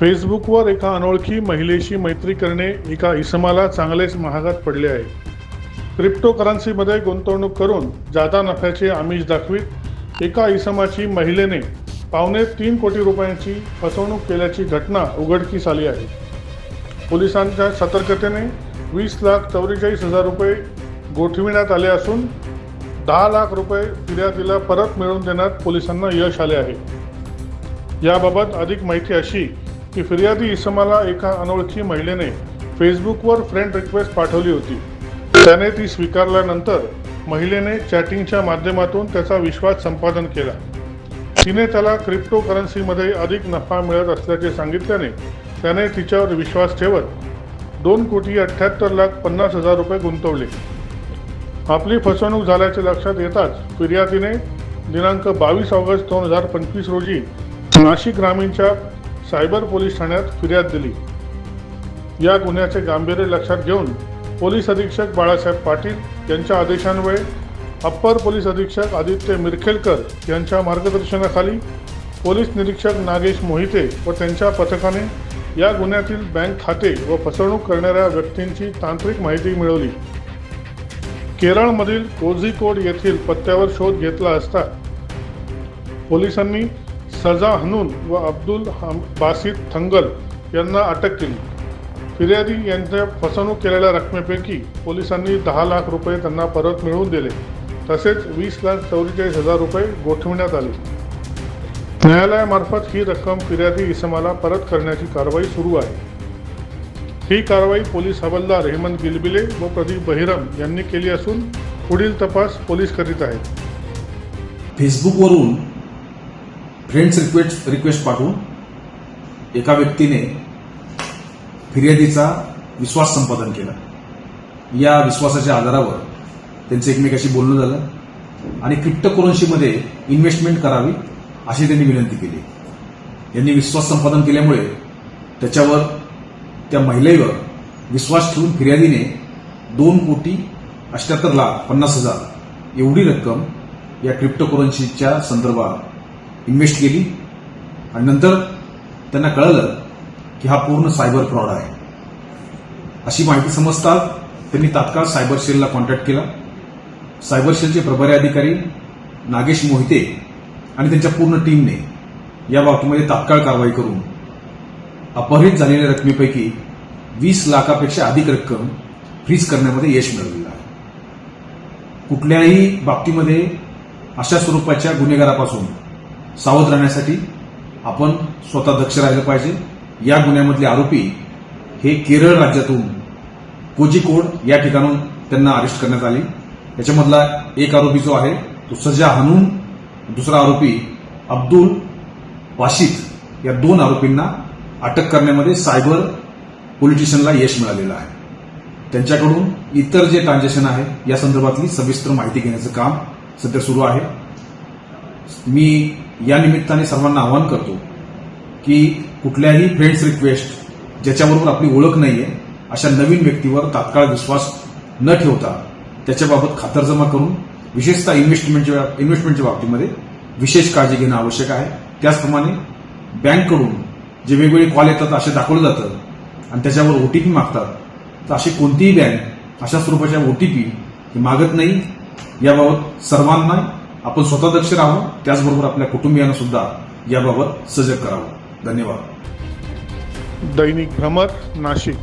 फेसबुकवर एका अनोळखी महिलेशी मैत्री करणे एका इसमाला चांगलेच महागात पडले आहे. क्रिप्टो करन्सीमध्ये गुंतवणूक करून जादा नफ्याचे आमिष दाखवीत एका इसमाची महिलेने पावणे तीन कोटी रुपयांची फसवणूक केल्याची घटना उघडकीस आली आहे. पोलिसांच्या सतर्कतेने वीस लाख चौवेचाळीस हजार रुपये गोठविण्यात आले असून दहा लाख रुपये फिर्यादीला परत मिळवून देण्यात पोलिसांना यश आले आहे. याबाबत अधिक माहिती अशी की फिर्यादी इसमाला एका अनोळखी महिलेने फेसबुकवर फ्रेंड रिक्वेस्ट पाठवली होती. त्याने ती स्वीकारल्यानंतर महिलेने चॅटिंगच्या माध्यमातून त्याचा विश्वास संपादन केला. तिने त्याला क्रिप्टो करन्सीमध्ये अधिक नफा मिळत असल्याचे सांगितल्याने त्याने तिच्यावर विश्वास ठेवत दोन कोटी अठ्ठ्याहत्तर लाख पन्नास हजार रुपये गुंतवले. आपली फसवणूक झाल्याचे लक्षात येताच फिर्यादीने दिनांक बावीस ऑगस्ट दोन हजार पंचवीस रोजी नाशिक ग्रामीणच्या सायबर पोलीस ठाण्यात फिर्याद दिली. या गुन्ह्याचे गांभीर्य लक्षात घेऊन पोलीस अधीक्षक बाळासाहेब पाटील यांच्या आदेशान्वये अप्पर पोलीस अधीक्षक आदित्य मिरखेलकर यांच्या मार्गदर्शनाखाली पोलीस निरीक्षक नागेश मोहिते व त्यांच्या पथकाने या गुन्ह्यातील बँक खाते व फसवणूक करणाऱ्या व्यक्तींची तांत्रिक माहिती मिळवली. केरळमधील कोझिकोड येथील पत्त्यावर शोध घेतला असता पोलिसांनी सजा हनून व अब्दुल हम- बासित थंगल यांना अटक केली. फिर्यादी यांच्या फसवणूक केलेल्या रकमेपैकी पोलिसांनी दहा लाख रुपये त्यांना परत मिळवून दिले. तसेच वीस लाख चौवेचाळीस हजार रुपये गोठविण्यात आले. न्यायालयामार्फत ही रक्कम फिर्यादी इसमाला परत करण्याची कारवाई सुरू आहे. ही कारवाई पोलीस हवालदार हेमंत गिलबिले व प्रदीप बहिरम यांनी केली असून पुढील तपास पोलीस करीत आहेत. फेसबुकवरून फ्रेंड्स रिक्वेस्ट रिक्वेस्ट पाठवून एका व्यक्तीने फिर्यादीचा विश्वास संपादन केला. या विश्वासाच्या आधारावर त्यांचं एकमेकाशी बोलणं झालं आणि क्रिप्टोकरन्सीमध्ये इन्व्हेस्टमेंट करावी अशी त्यांनी विनंती केली. यांनी विश्वास संपादन केल्यामुळे त्याच्यावर त्या महिलेवर विश्वास ठेवून फिर्यादीने दोन कोटी अष्ट्याहत्तर लाख पन्नास हजार एवढी रक्कम या क्रिप्टोकरन्सीच्या संदर्भात इन्व्हेस्ट केली. आणि नंतर त्यांना कळलं की हा पूर्ण सायबर फ्रॉड आहे. अशी माहिती समजतात त्यांनी तात्काळ सायबर सेलला कॉन्टॅक्ट केला. सायबर सेलचे प्रभारी अधिकारी नागेश मोहिते आणि त्यांच्या पूर्ण टीमने या बाबतीमध्ये तात्काळ कारवाई करून अपहरित झालेल्या रकमेपैकी वीस लाखापेक्षा अधिक रक्कम फ्रीज करण्यामध्ये यश मिळवलेलं आहे. कुठल्याही बाबतीमध्ये अशा स्वरूपाच्या गुन्हेगारापासून सावध राहण्यासाठी आपण स्वतः दक्ष राहिलं पाहिजे. या गुन्ह्यामधले आरोपी हे केरळ राज्यातून कोझिकोड या ठिकाणून त्यांना अरेस्ट करण्यात आले. याच्यामधला एक आरोपी जो आहे तो सजा हनून दुसरा आरोपी अब्दुल वाशिद या दोन आरोपींना अटक करण्यामध्ये सायबर पोलीस स्टेशनला यश मिळालेलं आहे. त्यांच्याकडून इतर जे ट्रान्झॅक्शन आहे या संदर्भातली सविस्तर माहिती घेण्याचं काम सध्या सुरू आहे. मी या निमित्ताने सर्वांना आवाहन करतो की कुठल्याही फ्रेंड्स रिक्वेस्ट ज्याच्याबरोबर आपली ओळख नाहीये अशा नवीन व्यक्तीवर तात्काळ विश्वास न ठेवता त्याच्याबाबत खातरजमा करून विशेषतः इन्व्हेस्टमेंटच्या इन्व्हेस्टमेंटच्या बाबतीमध्ये विशेष काळजी घेणं आवश्यक आहे. त्याचप्रमाणे बँककडून जे वेगवेगळे कॉल येतात असे दाखवलं जातं आणि त्याच्यावर ओटीपी मागतात तर अशी कोणतीही बँक अशा स्वरूपाच्या ओटीपी मागत नाही. याबाबत सर्वांना आपण स्वतः दक्ष राहावं त्याचबरोबर आपल्या कुटुंबियांना सुद्धा याबाबत सजग करावं. धन्यवाद. दैनिक भ्रमर नाशिक.